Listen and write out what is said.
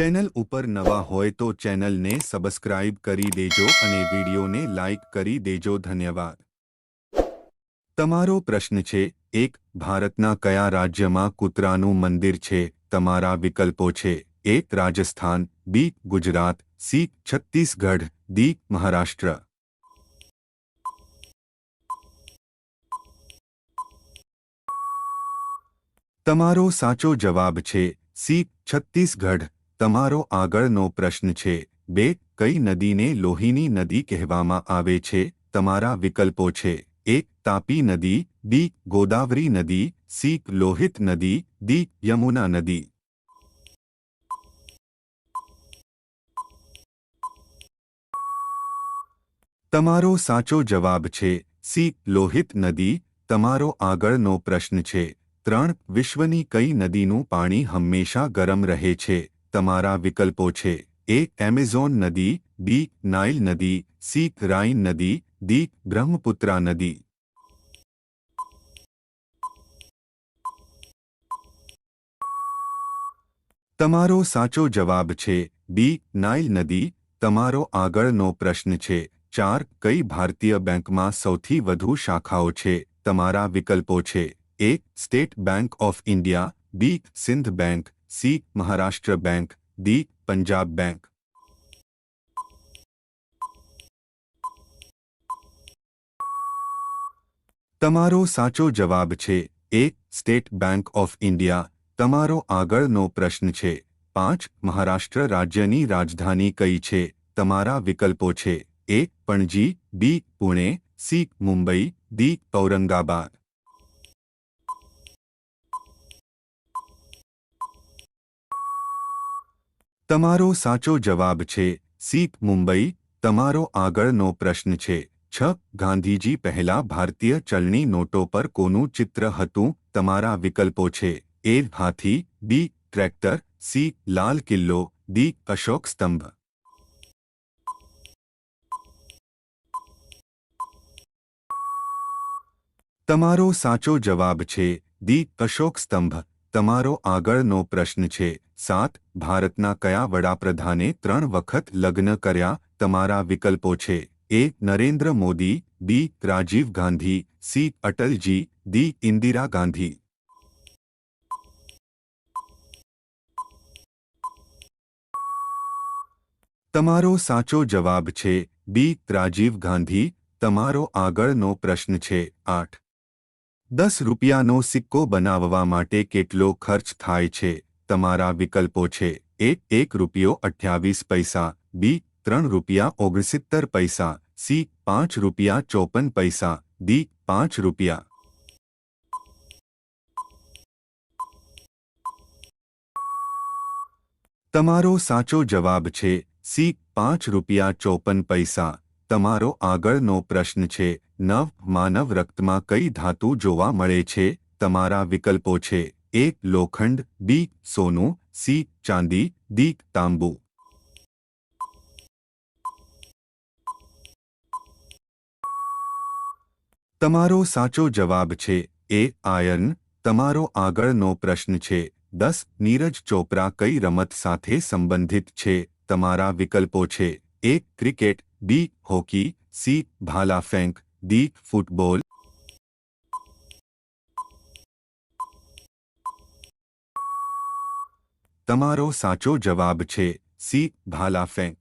channel ऊपर नवा हो तो चैनल ने सब्सक्राइब करी देजो अने वीडियो ने लाइक करी देजो धन्यवाद तमारो प्रश्न छे एक भारतना कया राज्य में कूतरा मंदिर छे तमारा विकल्पो छे एक Rajasthan B Gujarat C Chhattisgarh D Maharashtra तमारो साचो जवाब छे सी छत्तीसगढ़ તમારો આગળનો પ્રશ્ન છે બે કઈ નદીને લોહીની નદી કહેવામાં આવે છે તમારા વિકલ્પો છે એક તાપી નદી બી ગોદાવરી નદી સી લોહિત નદી ડી યમુના નદી તમારો સાચો જવાબ છે સી લોહિત નદી તમારો આગળનો પ્રશ્ન છે ત્રણ વિશ્વની કઈ નદીનું પાણી હંમેશા ગરમ રહે છે તમારો વિકલ્પઓ છે A Amazon નદી B Nile નદી C Rhine નદી D ગંગાપુત્રા નદી તમારો સાચો જવાબ છે B Nile નદી તમારો આગળનો પ્રશ્ન છે 4 કઈ ભારતીય બેંકમાં સૌથી વધુ શાખાઓ છે તમારો વિકલ્પઓ છે A State Bank of India B Sindh Bank C Maharashtra bank D Punjab bank तमारो साचो जवाब छे एक स्टेट बैंक ऑफ इंडिया तमारो नो प्रश्न छे पांच महाराष्ट्र राज्यनी राजधानी कई छे तमारा विकल्पों A Panaji B Pune C Mumbai D Aurangabad તમારો સાચો જવાબ છે સીક મુંબઈ તમારો આગળનો પ્રશ્ન છે 6 ગાંધીજી پہલા ભારતીય ચલણી નોટો પર કોનું ચિત્ર હતું તમારો વિકલ્પો છે એ હાથી બી tractor C Lal Qila D Ashok स्तंभ તમારો સાચો જવાબ છે ડી अशोक स्तंभ તમારો આગળનો પ્રશ્ન છે સાત ભારતના કયા વડાપ્રધાને ત્રણ વખત લગ્ન કર્યા તમારા વિકલ્પો છે A Narendra Modi B Rajiv Gandhi C Atalji D Indira Gandhi તમારો સાચો જવાબ છે બી રાજીવ ગાંધી તમારો આગળનો પ્રશ્ન છે આઠ દસ રૂપિયાનો સિક્કો બનાવવા માટે કેટલો ખર્ચ થાય છે તમારો વિકલ્પો છે A 1 રૂપિયો 28 પૈસા B 3 રૂપિયા 69 પૈસા C 5 રૂપિયા 54 પૈસા D 5 રૂપિયા તમારો સાચો જવાબ છે C 5 રૂપિયા 54 પૈસા તમારો આગળનો પ્રશ્ન છે નવ માનવ રક્તમાં કઈ ધાતુ જોવા મળે છે તમારો વિકલ્પો છે ए लोखंड बी सोनू सी चांदी दी तांबू तमारो साचो जवाब छे ए आयरन तमारो आगनो प्रश्न छे दस नीरज चोपरा कई रमत साथ संबंधित छे तमारा विकल्पो छे A cricket B hockey C भाला फेंक दी फुटबॉल તમારો સાચો જવાબ છે સી ભાલા ફેંક